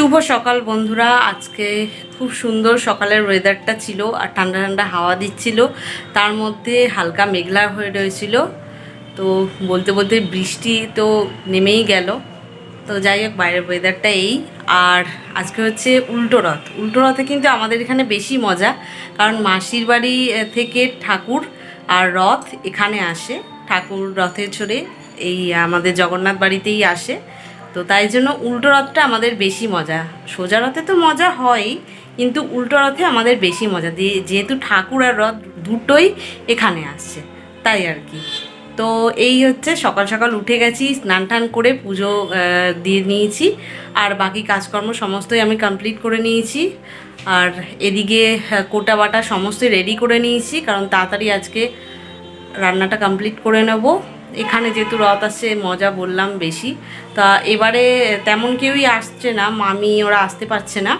শুভ সকাল বন্ধুরা। আজকে খুব সুন্দর সকালের ওয়েদারটা ছিল আর ঠান্ডা ঠান্ডা হাওয়া দিচ্ছিল। তার মধ্যে হালকা মেঘলা হয়ে রয়েছিল। তো বলতে বলতে বৃষ্টি তো নেমেই গেল। তো যাই হোক, বাইরের ওয়েদারটা এই। আর আজকে হচ্ছে উল্টো রথ। উল্টো রথে কিন্তু আমাদের এখানে বেশি মজা, কারণ মাসির বাড়ি থেকে ঠাকুর আর রথ এখানে আসে। ঠাকুর রথে চড়ে এই আমাদের জগন্নাথ বাড়িতেই আসে। তো তাই জন্য উল্টো রথটা আমাদের বেশি মজা। সোজা রথে তো মজা হয়ই কিন্তু উল্টো রথে আমাদের বেশি মজা। দিয়ে যেহেতু ঠাকুর আর রথ দুটোই এখানে আসছে, তাই আর কি। তো এই হচ্ছে সকাল সকাল উঠে গেছি, স্নান টান করে পুজো দিয়ে নিয়েছি। আর বাকি কাজকর্ম সমস্তই আমি কমপ্লিট করে নিয়েছি। আর এদিকে কোটা বাটা সমস্তই রেডি করে নিয়েছি, কারণ তাড়াতাড়ি আজকে রান্নাটা কমপ্লিট করে নেব। এখানে যেহেতু রথ আসছে, মজা বললাম বেশি। তা এবারে তেমন কেউই আসছে না, মামি ওরা আসতে পারছে না।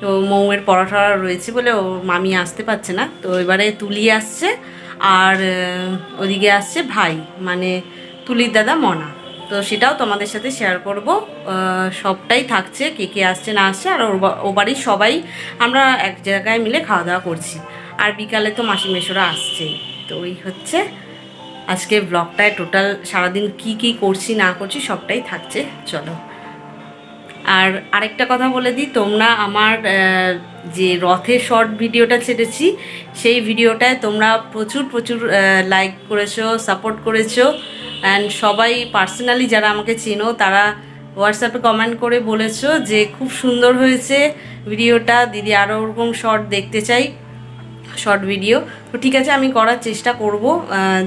তো মৌয়ের পড়াটা রয়েছে বলে ও মামি আসতে পারছে না। তো এবারে তুলি আসছে আর ওদিকে আসছে ভাই মানে তুলির দাদা মনা। তো সেটাও তোমাদের সাথে শেয়ার করব। সবটাই থাকছে, কে কে আসছে না আসছে, আর ও বাড়ির সবাই আমরা এক জায়গায় মিলে খাওয়া দাওয়া করছি। আর বিকালে তো মাসি মেশোরা আসছে তো ওই হচ্ছে আজকে ব্লগটায় টোটাল সারাদিন কি কি করছি, না করছি, সবটাই থাকছে, চলো। আর আরেকটা কথা বলে দিই, তোমরা আমার যে রথের শর্ট ভিডিওটা ছেড়েছি, সেই ভিডিওটায় তোমরা প্রচুর প্রচুর লাইক করেছ সাপোর্ট করেছ। অ্যান্ড সবাই পার্সোনালি যারা আমাকে চেনো, তারা হোয়াটসঅ্যাপে কমেন্ট করে বলেছ যে খুব সুন্দর হয়েছে ভিডিওটা দিদি আরও ওরকম শর্ট দেখতে চাই শর্ট ভিডিও তো ঠিক আছে, আমি করার চেষ্টা করব।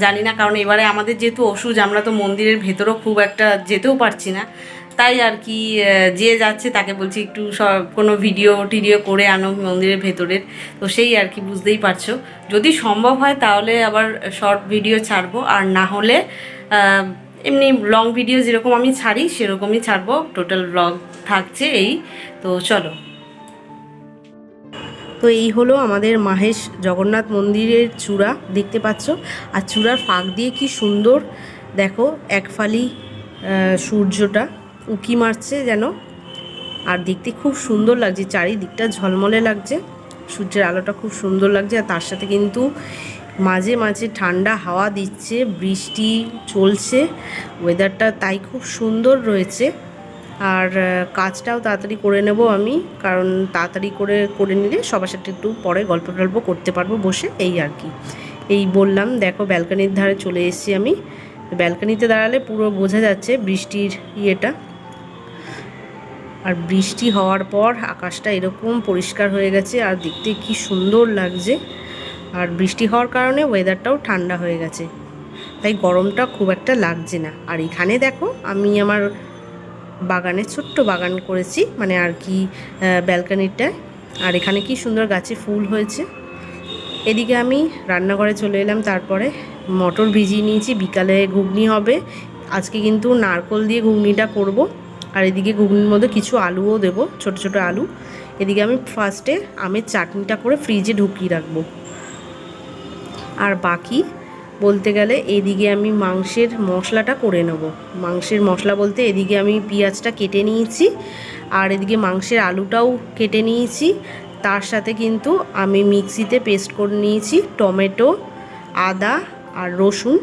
জানি না, কারণ এবারে আমাদের যেহেতু ওষুধ আমরা তো মন্দিরের ভেতরেও খুব একটা যেতেও পারছি না। তাই আর কি যে যাচ্ছে তাকে বলছি একটু সব কোনো ভিডিও টিডিও করে আনো মন্দিরের ভেতরের। তো সেই আর কি, বুঝতেই পারছ। যদি সম্ভব হয় তাহলে আবার শর্ট ভিডিও ছাড়বো, আর না হলে এমনি লং ভিডিও যেরকম আমি ছাড়ি, সেরকমই ছাড়বো। টোটাল ব্লগ থাকছে এই। তো চলো। তো এই হলো আমাদের মাহেশ জগন্নাথ মন্দিরের চূড়া, দেখতে পাচ্ছ? আর চূড়ার ফাঁক দিয়ে কি সুন্দর, দেখো, এক ফালি সূর্যটা উকি মারছে যেন। আর দেখতে খুব সুন্দর লাগছে, চারিদিকটা ঝলমলে লাগছে। সূর্যের আলোটা খুব সুন্দর লাগছে, আর তার সাথে কিন্তু মাঝে মাঝে ঠান্ডা হাওয়া দিচ্ছে, বৃষ্টি চলছে ওয়েদারটা তাই খুব সুন্দর রয়েছে। আর কাজটাও তাড়াতাড়ি করে নেব আমি, কারণ তাড়াতাড়ি করে করে নিলে সবার সাথে একটু পরে গল্প টল্প করতে পারব বসে, এই আর কি। এই বললাম, দেখো ব্যালকানির ধারে চলে এসেছি আমি। ব্যালকানিতে দাঁড়ালে পুরো বোঝা যাচ্ছে বৃষ্টির ইয়েটা। আর বৃষ্টি হওয়ার পর আকাশটা এরকম পরিষ্কার হয়ে গেছে, আর দেখতে কি সুন্দর লাগছে। আর বৃষ্টি হওয়ার কারণে ওয়েদারটাও ঠান্ডা হয়ে গেছে। তাই গরমটা খুব একটা লাগছে না। আর এখানে দেখো, আমি আমার বাগানে, ছোট্ট বাগান করেছি মানে আর কি ব্যালকানিটায়। আর এখানে কি সুন্দর গাছে ফুল হয়েছে। এদিকে আমি রান্নাঘরে চলে এলাম, তারপরে মটর ভিজিয়ে নিয়েছি, বিকালে ঘুগনি হবে। আজকে কিন্তু নারকল দিয়ে ঘুগনিটা করব। আর এদিকে ঘুগনির মধ্যে কিছু আলুও দেবো, ছোট ছোট আলু। এদিকে আমি ফার্স্টে আমের চাটনিটা করে ফ্রিজে ঢুকিয়ে রাখব। আর বাকি বলতে গেলে এদিকে আমি মাংসের মশলাটা করে নেব। মাংসের মশলা বলতে এদিকে আমি পেঁয়াজটা কেটে নিয়েছি আর এদিকে মাংসের আলুটাও কেটে নিয়েছি। তার সাথে কিন্তু আমি মিক্সিতে পেস্ট করে নিয়েছি টমেটো, আদা আর রসুন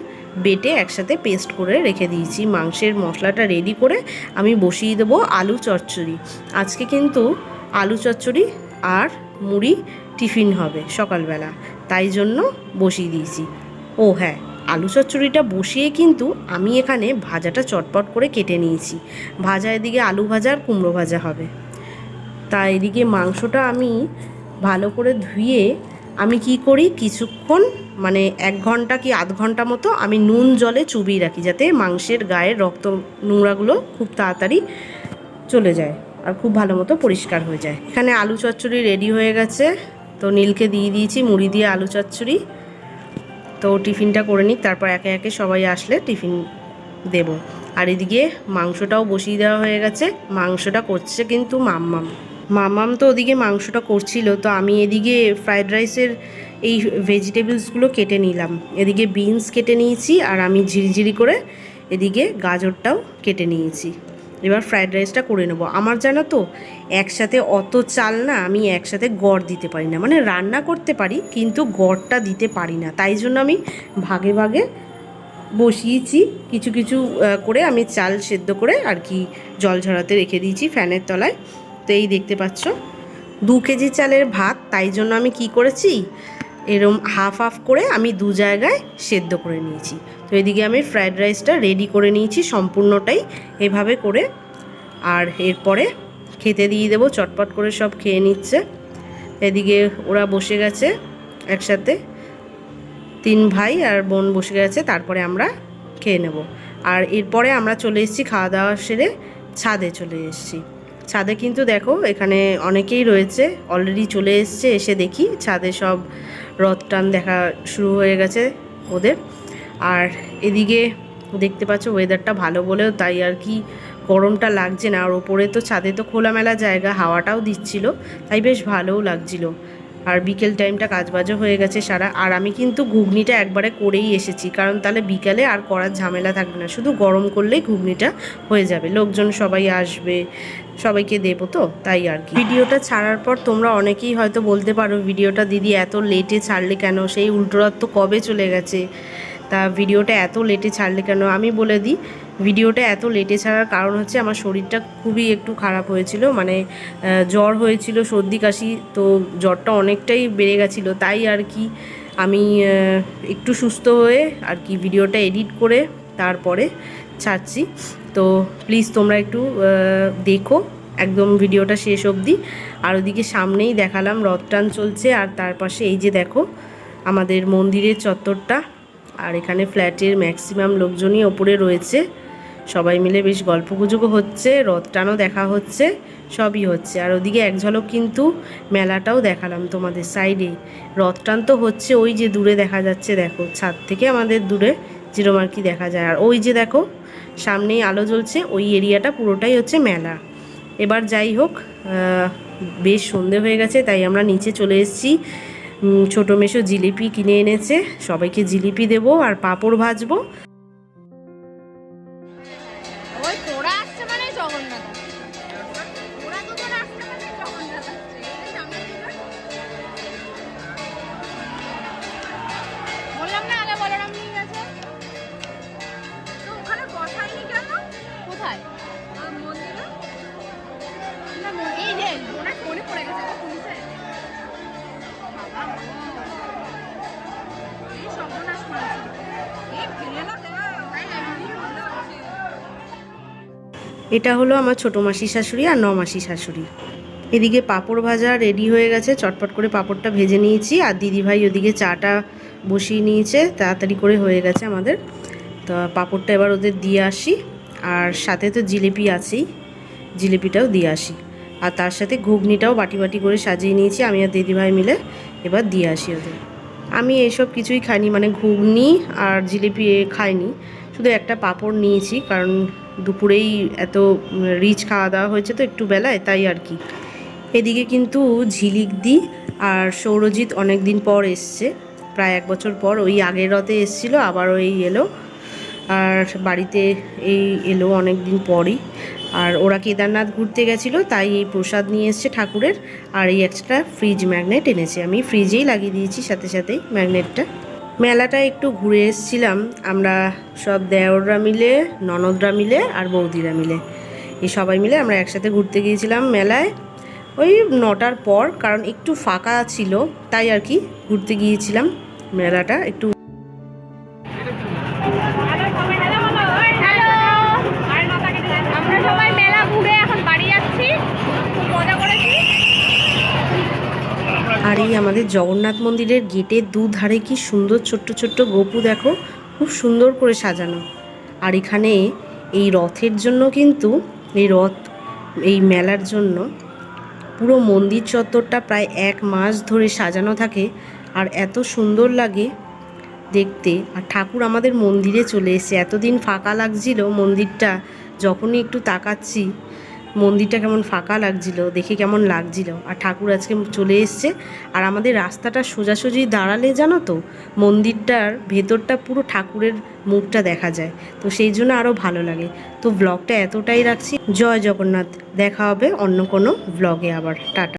বেটে একসাথে পেস্ট করে রেখে দিয়েছি। মাংসের মশলাটা রেডি করে আমি বসিয়ে দেবো আলু চচ্চড়ি। আজকে কিন্তু আলু চচ্চড়ি আর মুড়ি টিফিন হবে সকালবেলা। তাই জন্য বসিয়ে দিয়েছি। ও হ্যাঁ আলু চচ্চড়িটা বসিয়ে কিন্তু আমি এখানে ভাজাটা চটপট করে কেটে নিয়েছি। ভাজা এদিকে আলু ভাজা আর কুমড়ো ভাজা হবে। তা এদিকে মাংসটা আমি ভালো করে ধুয়ে আমি কি করি, কিছুক্ষণ মানে এক ঘণ্টা কি আধ ঘণ্টা মতো আমি নুন জলে চুবিয়ে রাখি যাতে মাংসের গায়ের রক্ত নোংরাগুলো খুব তাড়াতাড়ি চলে যায় আর খুব ভালো মতো পরিষ্কার হয়ে যায়। এখানে আলু চচ্চড়ি রেডি হয়ে গেছে। তো নীলকে দিয়ে দিয়েছি, মুড়ি দিয়ে আলু চচ্চড়ি। তো টিফিনটা করে নিক, তারপর একে একে সবাই আসলে টিফিন দেব। আর এদিকে মাংসটাও বসিয়ে দেওয়া হয়ে গেছে। মাংসটা করছে কিন্তু মাম্মাম। মাম্মাম তো ওদিকে মাংসটা করছিল, তো আমি এদিকে ফ্রাইড রাইসের এই ভেজিটেবলসগুলো কেটে নিলাম। এদিকে বিনস কেটে নিয়েছি আর আমি ঝিরিঝিরি করে এদিকে গাজরটাও কেটে নিয়েছি। এবার ফ্রায়েড রাইসটা করে নেব। আমার জানো তো, একসাথে অত চাল না আমি একসাথে গড় দিতে পারি না। মানে রান্না করতে পারি, কিন্তু গড়টা দিতে পারি না। তাই জন্য আমি ভাগে ভাগে বসিয়েছি। কিছু কিছু করে আমি চাল সেদ্ধ করে আর কি জল ঝরাতে রেখে দিয়েছি ফ্যানের তলায়। তো এই দেখতে পাচ্ছ, দু কেজি চালের ভাত। তাই জন্য আমি কি করেছি এরম হাফ হাফ করে আমি দু জায়গায় সেদ্ধ করে নিয়েছি। তো এদিকে আমি ফ্রায়েড রাইসটা রেডি করে নিয়েছি সম্পূর্ণটাই এভাবে করে। আর এরপরে খেতে দিয়ে দেবো, চটপট করে সব খেয়ে নিচ্ছে। এদিকে ওরা বসে গেছে একসাথে। তিন ভাই আর বোন বসে গেছে, তারপরে আমরা খেয়ে নেব। আর এরপরে আমরা চলে এসেছি খাওয়া দাওয়া সেরে ছাদে চলে এসেছি। ছাদে কিন্তু দেখো, এখানে অনেকেই রয়েছে অলরেডি চলে এসছে, এসে দেখি, ছাদে সব রথ টান দেখা শুরু হয়ে গেছে ওদের। আর এদিকে দেখতে পাচ্ছ ওয়েদারটা ভালো বলেও তাই আর কি গরমটা লাগছে না। আর ওপরে তো ছাদে তো খোলামেলা জায়গা, হাওয়াটাও দিচ্ছিল, তাই বেশ ভালোও লাগছিল। আর বিকেল টাইমটা কাজবাজও হয়ে গেছে সারা। আর আমি কিন্তু ঘুগনিটা একবারে করেই এসেছি, কারণ তাহলে বিকালে আর করার ঝামেলা থাকবে না। শুধু গরম করলেই ঘুগনিটা হয়ে যাবে। লোকজন সবাই আসবে, সবাইকে দেবো তো, তাই আর কি। ভিডিওটা ছাড়ার পর তোমরা অনেকেই হয়তো বলতে পারো, ভিডিওটা দিদি এত লেটে ছাড়লে কেন? সেই উল্টোরাত তো কবে চলে গেছে? তা ভিডিওটা এত লেটে ছাড়লে কেন? আমি বলে দিই ভিডিওটা এত লেটে ছাড়ার কারণ হচ্ছে আমার শরীরটা খুবই একটু খারাপ হয়েছিল মানে জ্বর হয়েছিল, সর্দি, কাশি, তো জ্বরটা অনেকটাই বেড়ে গেছিল। তাই আর কি আমি একটু সুস্থ হয়ে আর কি ভিডিওটা এডিট করে তারপরে ছাড়ছি। তো প্লিজ তোমরা একটু দেখো, একদম ভিডিওটা শেষ অবধি। আর ওদিকে সামনেই দেখালাম রথ টান চলছে, আর তার পাশে এই যে দেখো, আমাদের মন্দিরের চত্বরটা। আর এখানে ফ্ল্যাটের ম্যাক্সিমাম লোকজনই ওপরে রয়েছে। সবাই মিলে বেশ গল্পগুজবও হচ্ছে রথ টানও দেখা হচ্ছে, সবই হচ্ছে। আর ওদিকে এক ঝলক কিন্তু মেলাটাও দেখালাম তোমাদের সাইডে। রথ টান তো হচ্ছে ওই যে দূরে দেখা যাচ্ছে, দেখো, ছাদ থেকে আমাদের দূরে যেরকম আর কি দেখা যায়। আর ওই যে দেখো, সামনেই আলো জ্বলছে, ওই এরিয়াটা পুরোটাই হচ্ছে মেলা। এবার যাই হোক বেশ সন্ধে হয়ে গেছে, তাই আমরা নিচে চলে এসেছি। ছোটো মেশো জিলিপি কিনে এনেছে। সবাইকে জিলিপি দেব আর পাঁপড় ভাজবো। এটা হলো আমার ছোটো মাসি শাশুড়ি আর ন মাসি শাশুড়ি। এদিকে পাঁপড় ভাজা রেডি হয়ে গেছে, চটপট করে পাঁপড়টা ভেজে নিয়েছি আর দিদিভাই ওদিকে চাটা বসিয়ে নিয়েছে, তাড়াতাড়ি করে হয়ে গেছে আমাদের। তো পাঁপড়টা এবার ওদের দিয়ে আসি আর সাথে তো জিলিপি আছেই, জিলিপিটাও দিয়ে আসি। আর তার সাথে ঘুগনিটাও বাটি বাটি করে সাজিয়ে নিয়েছি, আমি আর দিদিভাই মিলে এবার দিয়ে আসি ওদের। আমি এইসব কিছুই খাইনি মানে ঘুগনি আর জিলিপি খাইনি। শুধু একটা পাঁপড় নিয়েছি, কারণ দুপুরেই এত রিচ খাওয়া দাওয়া হয়েছে তো একটু বেলায়, তাই আর কি। এদিকে কিন্তু ঝিলিক দি আর সৌরজিৎ অনেক দিন পর এসছে, প্রায় এক বছর পর। ওই আগের রথে এসছিল, আবার ওই এলো। আর বাড়িতে এই এলো অনেক দিন পরই। আর ওরা কেদারনাথ ঘুরতে গেছিল, তাই এই প্রসাদ নিয়ে এসছে ঠাকুরের। আর এই একটা ফ্রিজ ম্যাগনেট এনেছে আমি। ফ্রিজেই লাগিয়ে দিয়েছি, সাথে সাথেই ম্যাগনেটটা মেলাটা একটু ঘুরে এসছিলাম। আমরা সব দেওররা মিলে, ননদরা মিলে আর বৌদিরা মিলে। এই সবাই মিলে আমরা একসাথে ঘুরতে গিয়েছিলাম মেলায়। ওই নটার পর, কারণ একটু ফাঁকা ছিল, তাই আর কি ঘুরতে গিয়েছিলাম মেলাটা একটু জগন্নাথ মন্দিরের গেটের দুধারে কি সুন্দর ছোট্ট ছোট্ট গোপু দেখো, খুব সুন্দর করে সাজানো। আর এখানে এই রথের জন্য কিন্তু, এই রথ, এই মেলার জন্য পুরো মন্দির চত্বরটা প্রায় এক মাস ধরে সাজানো থাকে। আর এত সুন্দর লাগে দেখতে। আর ঠাকুর আমাদের মন্দিরে চলে এসেছে এতদিন ফাঁকা লাগছিল মন্দিরটা, যখনই একটু তাকাচ্ছি মন্দিরটা কেমন ফাঁকা লাগছিল, দেখে কেমন লাগছিল। আর ঠাকুর আজকে চলে এসছে। আর আমাদের রাস্তাটা সোজাসুজি দাঁড়ালে জানো তো, মন্দিরটার ভেতরটা পুরো ঠাকুরের মুখটা দেখা যায়। তো সেই জন্য আরও ভালো লাগে। তো ব্লগটা এতটাই রাখছি। জয় জগন্নাথ। দেখা হবে অন্য কোনো ব্লগে আবার। টাটা।